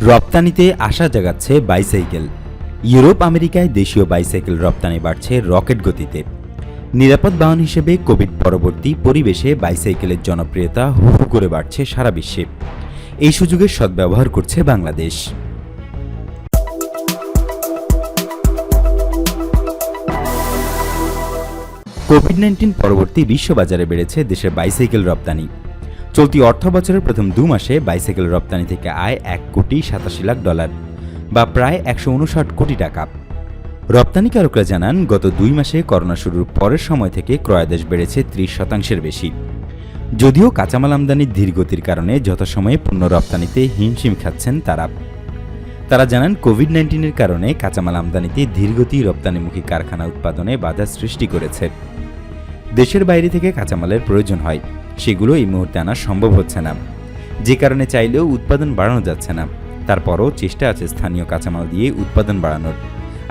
রপ্তানিতে আশা জাগাচ্ছে bicycle. Europe, আমেরিকায় দেশীয় বাইসাইকেল রপ্তানি বাড়ছে রকেট গতিতে। নিরাপদ বাহন হিসেবে কোভিড পরবর্তী পরিবেশে বাইসাইকেলের জনপ্রিয়তা হু হু করে বাড়ছে সারা বিশ্বে। এই সুযোগের সদ্ব্যবহার করছে বাংলাদেশ। কোভিড নাইন্টিন পরবর্তী বিশ্ববাজারে বেড়েছে দেশের বাইসাইকেল রপ্তানি। চলতি অর্থ বছরের প্রথম দু মাসে বাইসাইকেল রপ্তানি থেকে আয় এক কোটি সাতাশি লাখ ডলার, বা প্রায় একশো উনষাট কোটি টাকা। রপ্তানিকারকরা জানান, গত দুই মাসে করোনা শুরুর পরের সময় থেকে ক্রয়াদেশ বেড়েছে ত্রিশ শতাংশের বেশি। যদিও কাঁচামাল আমদানির ধীরগতির কারণে যথাসময়ে পণ্য রপ্তানিতে হিমশিম খাচ্ছেন তারা। তারা জানান, কোভিড নাইন্টিনের কারণে কাঁচামাল আমদানিতে ধীরগতি রপ্তানিমুখী কারখানা উৎপাদনে বাধা সৃষ্টি করেছে। দেশের বাইরে থেকে কাঁচামালের প্রয়োজন হয়। সেগুলো এই মুহূর্তে আনা সম্ভব হচ্ছে না। যে কারণে চাইলেও উৎপাদন বাড়ানো যাচ্ছে না। তারপরও চেষ্টা আছে স্থানীয় কাঁচামাল দিয়ে উৎপাদন বাড়ানোর।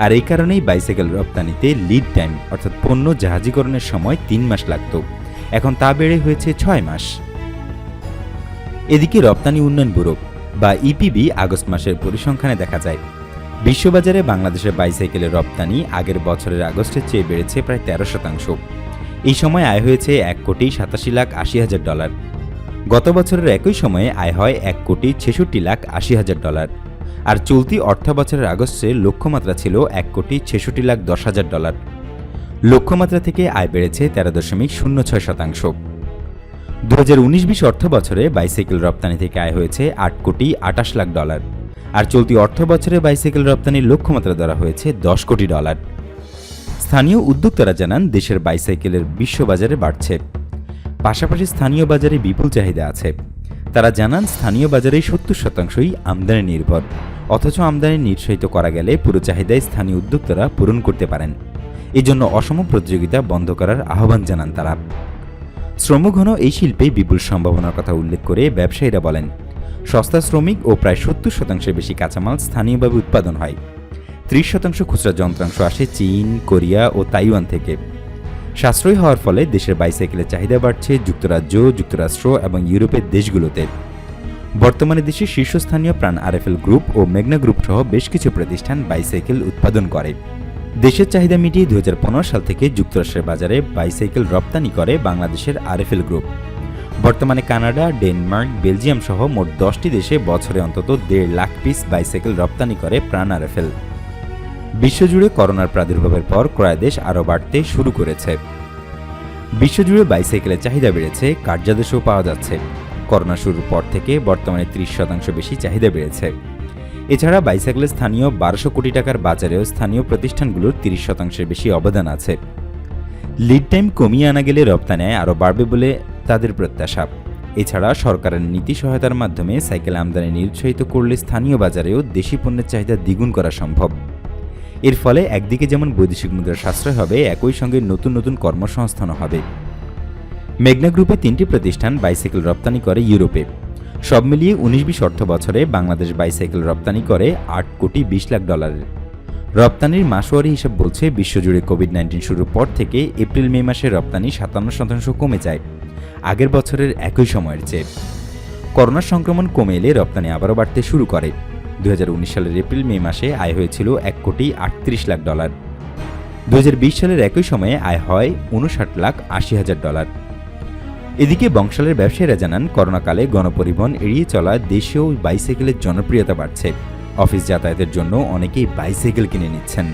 আর এই কারণেই বাইসাইকেল রপ্তানিতে লিড টাইম অর্থাৎ পণ্য জাহাজীকরণের সময় তিন মাস লাগত। এখন তা বেড়ে হয়েছে ছয় মাস। এদিকে রপ্তানি উন্নয়ন ব্যুরো বা ইপিবি আগস্ট মাসের পরিসংখ্যানে দেখা যায়, বিশ্ববাজারে বাংলাদেশের বাইসাইকেলের রপ্তানি আগের বছরের আগস্টের চেয়ে বেড়েছে প্রায় তেরো শতাংশ। এই সময় আয় হয়েছে এক কোটি সাতাশি লাখ আশি হাজার ডলার। গত বছরের একই সময়ে আয় হয় এক কোটি ছেষট্টি লাখ আশি হাজার ডলার। আর চলতি অর্থ বছরের আগস্টে লক্ষ্যমাত্রা ছিল এক কোটি ছেষট্টি লাখ দশ হাজার ডলার। লক্ষ্যমাত্রা থেকে আয় বেড়েছে তেরো দশমিক শূন্য ছয় শতাংশ। দু হাজার উনিশ বিশ অর্থ বছরে বাইসাইকেল রপ্তানি থেকে আয় হয়েছে আট কোটি আটাশ লাখ ডলার। আর চলতি অর্থ বছরে বাইসাইকেল রপ্তানির লক্ষ্যমাত্রা ধরা হয়েছে দশ কোটি ডলার। স্থানীয় উদ্যোক্তারা জানান, দেশের বাইসাইকেলের বিশ্ববাজারে বাড়ছে। পাশাপাশি স্থানীয় বাজারে বিপুল চাহিদা আছে। তারা জানান, স্থানীয় বাজারে সত্তর শতাংশই আমদানি নির্ভর। অথচ আমদানি নিরুৎসাহিত করা গেলে পুরো চাহিদায় স্থানীয় উদ্যোক্তারা পূরণ করতে পারেন। এজন্য অসম প্রতিযোগিতা বন্ধ করার আহ্বান জানান তারা। শ্রমঘন এই শিল্পে বিপুল সম্ভাবনার কথা উল্লেখ করে ব্যবসায়ীরা বলেন, সস্তা শ্রমিক ও প্রায় সত্তর শতাংশের বেশি কাঁচামাল স্থানীয়ভাবে উৎপাদন হয়। ত্রিশ শতাংশ খুচরা যন্ত্রাংশ আসে চীন, কোরিয়া ও তাইওয়ান থেকে। সাশ্রয়ী হওয়ার ফলে দেশের বাইসাইকেলের চাহিদা বাড়ছে যুক্তরাজ্য, যুক্তরাষ্ট্র এবং ইউরোপের দেশগুলোতে। বর্তমানে দেশের শীর্ষস্থানীয় প্রাণ আরএফএল গ্রুপ ও মেঘনা গ্রুপ সহ বেশ কিছু প্রতিষ্ঠান বাইসাইকেল উৎপাদন করে। দেশের চাহিদা মিটিয়ে দু হাজার পনেরো সাল থেকে যুক্তরাষ্ট্রের বাজারে বাইসাইকেল রপ্তানি করে বাংলাদেশের আরএফএল গ্রুপ। বর্তমানে কানাডা, ডেনমার্ক, বেলজিয়াম সহ মোট দশটি দেশে বছরে অন্তত দেড় লাখ পিস বাইসাইকেল রপ্তানি করে প্রাণ আরএফএল। বিশ্বজুড়ে করোনার প্রাদুর্ভাবের পর ক্রয়াদেশ আরও বাড়তে শুরু করেছে। বিশ্বজুড়ে বাইসাইকেলের চাহিদা বেড়েছে, কার্যাদেশও পাওয়া যাচ্ছে। করোনা শুরুর পর থেকে বর্তমানে ত্রিশ শতাংশ বেশি চাহিদা বেড়েছে। এছাড়া বাইসাইকেলের স্থানীয় বারোশো কোটি টাকার বাজারেও স্থানীয় প্রতিষ্ঠানগুলোর তিরিশ শতাংশের বেশি অবদান আছে। লিড টাইম কমিয়ে আনা গেলে রপ্তানি আরও বাড়বে বলে তাদের প্রত্যাশা। এছাড়া সরকারের নীতি সহায়তার মাধ্যমে সাইকেল আমদানি নিরুৎসাহিত করলে স্থানীয় বাজারেও দেশি পণ্যের চাহিদা দ্বিগুণ করা সম্ভব। এর ফলে একদিকে যেমন বৈদেশিক মুদ্রার সাশ্রয় হবে, একই সঙ্গে নতুন নতুন কর্মসংস্থানও হবে। মেঘনা গ্রুপে তিনটি প্রতিষ্ঠান বাইসাইকেল রপ্তানি করে ইউরোপে। সব মিলিয়ে উনিশ বিশ অর্থ বছরে বাংলাদেশ বাইসাইকেল রপ্তানি করে আট কোটি বিশ লাখ ডলারের। রপ্তানির মাসোয়ারি হিসাব বলছে, বিশ্বজুড়ে কোভিড নাইন্টিন শুরুর পর থেকে এপ্রিল মে মাসে রপ্তানি সাতান্ন শতাংশ কমে যায়, আগের বছরের একই সময়ের চেয়ে। করোনা সংক্রমণ কমে এলে রপ্তানি আবারও বাড়তে শুরু করে। দুই হাজার উনিশ সালের এপ্রিল, মে মাসে আয় হয়েছিল এক কোটি আটত্রিশ লাখ ডলার। দুই হাজার বিশ সালের একই সময়ে আয় হয় উনষাট লাখ আশি হাজার ডলার। এদিকে বংশালের ব্যবসায়ীরা জানান, করোনাকালে গণপরিবহন এড়িয়ে চলা দেশেও বাইসাইকেলের জনপ্রিয়তা বাড়ছে। অফিস যাতায়াতের জন্য অনেকেই বাইসাইকেল কিনে নিচ্ছেন।